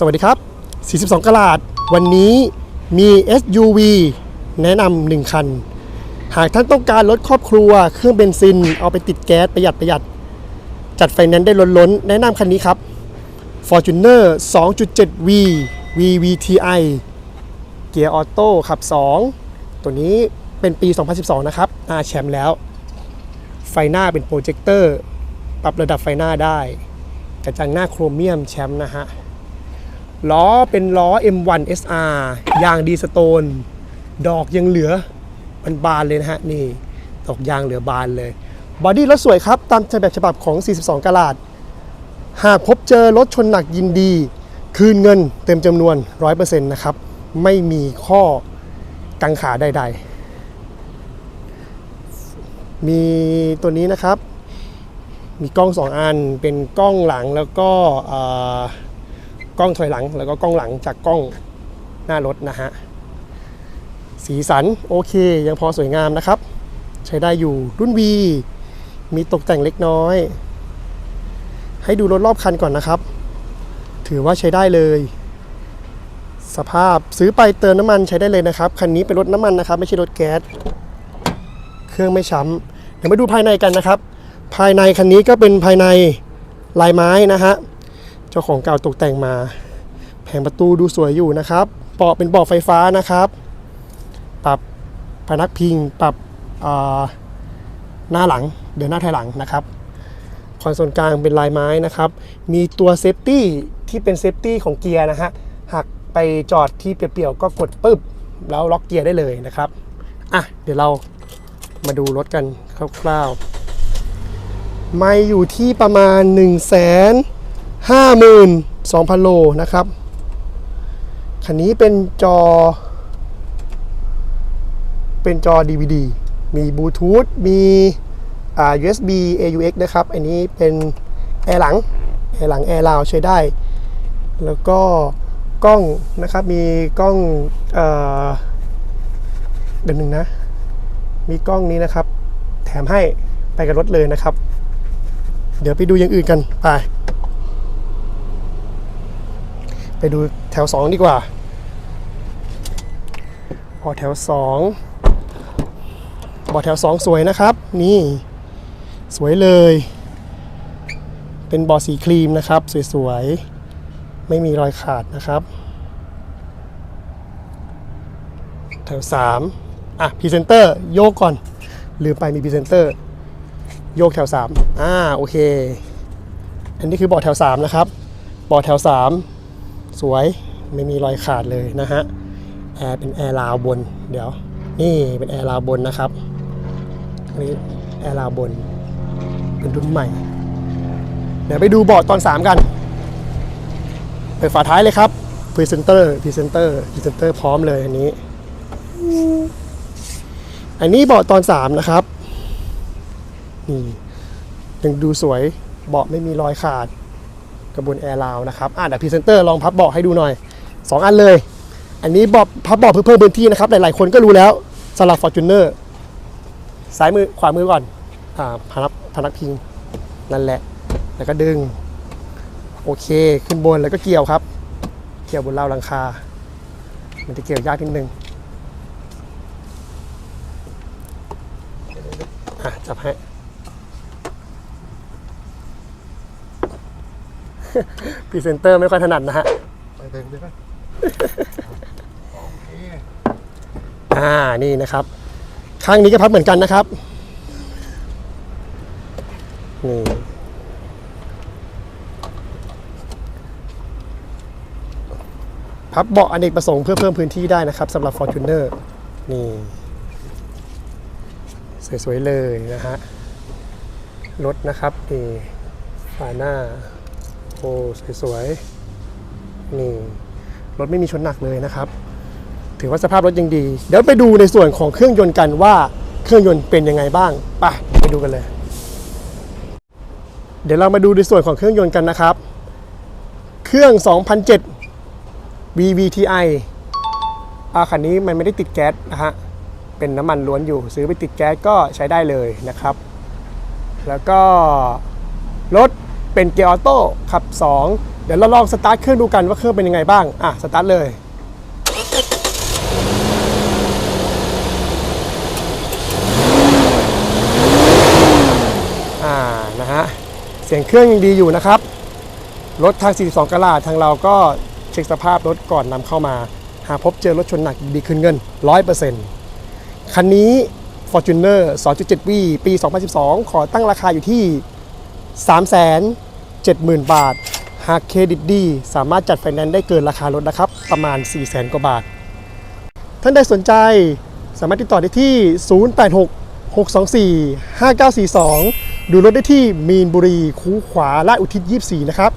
สวัสดีครับ 42 กลาด วันนี้มี SUV แนะนำหนึ่งคัน หากท่านต้องการรถครอบครัว เครื่องเบนซิน เอาไปติดแก๊สประหยัดประหยัด จัดไฟแนนซ์ได้ล้นๆแนะนำคันนี้ครับ Fortuner 2.7V VVTi เกียร์ออโต้ขับ 2 ตัวนี้เป็นปี 2012 นะครับหน้าแชมป์แล้ว ไฟหน้าเป็นโปรเจคเตอร์ ปรับระดับไฟหน้าได้ กระจังหน้าโครเมียมแชมป์นะฮะ ล้อเป็นล้อ M1 SR ยางดีสโตน ดอกยังเหลือมันบานเลยนะฮะ นี่ดอกยางเหลือบานเลย บอดี้รถสวยครับ ตามแบบฉบับของ 42กะลาดหากพบเจอรถชนหนักยินดี คืนเงินเต็มจำนวน 100%นะครับ ไม่มีข้อกังขาใด ๆ มีตัวนี้นะครับ มีกล้อง 2 อันเป็นกล้องหลังแล้วก็ กล้องถอยหลัง แล้วก็กล้องหลังจากกล้องหน้ารถนะฮะ สีสันโอเค ยังพอสวยงามนะครับ ใช้ได้อยู่รุ่น V มีตกแต่งเล็กน้อย ให้ดูรถรอบคันก่อนนะครับ ถือว่าใช้ได้เลย สภาพซื้อไปเติมน้ำมันใช้ได้เลยนะครับ คันนี้เป็นรถน้ำมันนะครับ ไม่ใช่รถแก๊ส เครื่องไม่ช้ำเดี๋ยวมาดูภายในกันนะครับ ภายในคันนี้ก็เป็นภายในลายไม้นะฮะ จ้าของเก่าตกแต่งมา แผงประตูดูสวยอยู่นะครับเบาะเป็นเบาะไฟฟ้านะครับ ปรับพนักพิงปรับหน้าหลังเดินหน้าถอยหลังนะครับคอนโซลกลางเป็นลายไม้นะครับ มีตัวเซฟตี้ที่เป็นเซฟตี้ของเกียร์นะฮะหากไปจอดที่เปลี่ยวๆก็กดปึ๊บ แล้วล็อกเกียร์ได้เลยนะครับอะเดี๋ยวเรามาดูรถกันคร่าวๆ ไม่อยู่ที่ประมาณ1 5 2 0 0 0 โลนะครับ คันนี้เป็นจอ เป็นจอ DVD มีบลูทูธ มีอ่า USB AUX นะครับ อันนี้เป็นแอร์หลัง แอร์หลัง แอร์ลาวใช้ได้ แล้วก็กล้องนะครับ มีกล้องเอ่อเดี๋ยวหนึ่งนะ มีกล้องนี้นะครับ แถมให้ไปกับรถเลยนะครับ เดี๋ยวไปดูอย่างอื่นกัน ไป ไปดูแถว 2 ดีกว่าพอแถว 2บอแถว 2 สวยนะครับ นี่สวยเลย เป็นบ่อสีครีมนะครับ สวยๆ ไม่มีรอยขาดนะครับ แถว 3 อะพรีเซนเตอร์โยกก่อน ลืมไปมีพรีเซนเตอร์ โยกแถว 3 อ่า โอเค อันนี้คือบ่อแถว 3 นะครับ บ่อแถว 3 สวยไม่มีรอยขาดเลยนะฮะแอร์เป็นแอร์ลาวบน เดี๋ยว นี่เป็นแอร์ลาวบนนะครับนนี้แอร์ลาวบน เป็นรุ่นใหม่ เดี๋ยวไปดูเบอร์ดตอน 3 กันเปิดฝาท้ายเลยครับพรีเซนเตอร์พรีเซนเตอร์พรีเซนเตอร์พร้อมเลยอันนี้ อันนี้เบาะตอน 3 นะครับนี่ยังดูสวยเบาะไม่มีรอยขาด กระบวนแอร์ลาวนะครับอะเดี๋ยวพรีเซนเตอร์ลองพับเบาะให้ดูหน่อย 2 อันเลย อันนี้เบาะพับเบาะเพื่อเพิ่มพื้นที่นะครับ หลายๆคนก็รู้แล้วสลับฟอร์จูเนอร์ซ้ายมือขวามือก่อนอ่าพนักพนักพิงนั่นแหละ แล้วก็ดึง โอเคขึ้นบนแล้วก็เกี่ยวครับ เกี่ยวบนราวหลังคา มันจะเกี่ยวยากนิดนึงอะจับให้ พรีเซนเตอร์ไม่ค่อยถนัดนะฮะไปเดินได้ไหมอ่านี่นะครับ ข้างนี้ก็พับเหมือนกันนะครับนี่พับเบาะอเนกประสงค์เพื่อเพิ่มพื้นที่ได้นะครับสำหรับ Fortuner นี่ สวย ๆ เลยนะฮะรถนะครับนี่ฝาหน้า โอ้สวยๆนี่รถไม่มีชนหนักเลยนะครับ ถือว่าสภาพรถยังดี เดี๋ยวไปดูในส่วนของเครื่องยนต์กันว่าเครื่องยนต์เป็นยังไงบ้างไปไปดูกันเลย เดี๋ยวเรามาดูในส่วนของเครื่องยนต์กันนะครับ เครื่อง 2007 VVTi อาคันนี้มันไม่ได้ติดแก๊สนะฮะเป็นน้ำมันล้วนอยู่ซื้อไปติดแก๊สก็ใช้ได้เลยนะครับ แล้วก็รถ เป็นเกียร์ออโต้ขับ 2 เดี๋ยวเราลองสตาร์ทเครื่องดูกันว่าเครื่องเป็นยังไงบ้าง อะ สตาร์ทเลยอ่านะฮะเสียงเครื่องยังดีอยู่นะครับ รถทาง 42กะลาทางเราก็เช็คสภาพรถก่อนนำเข้ามา หากพบเจอรถชนหนักดีคืนเงิน 100%คันนี้ Fortuner 2.7 V ปี 2012 ขอตั้งราคาอยู่ที่ 70,000 บาท หากเครดิตดีสามารถจัดไฟแนนซ์ได้เกินราคารถนะครับ ประมาณ 400,000 กว่าบาท ท่านใดสนใจสามารถติดต่อได้ที่ 086 624 5942 ดูรถได้ที่มีนบุรีคูขวาลาดอุทิศ 24 นะครับ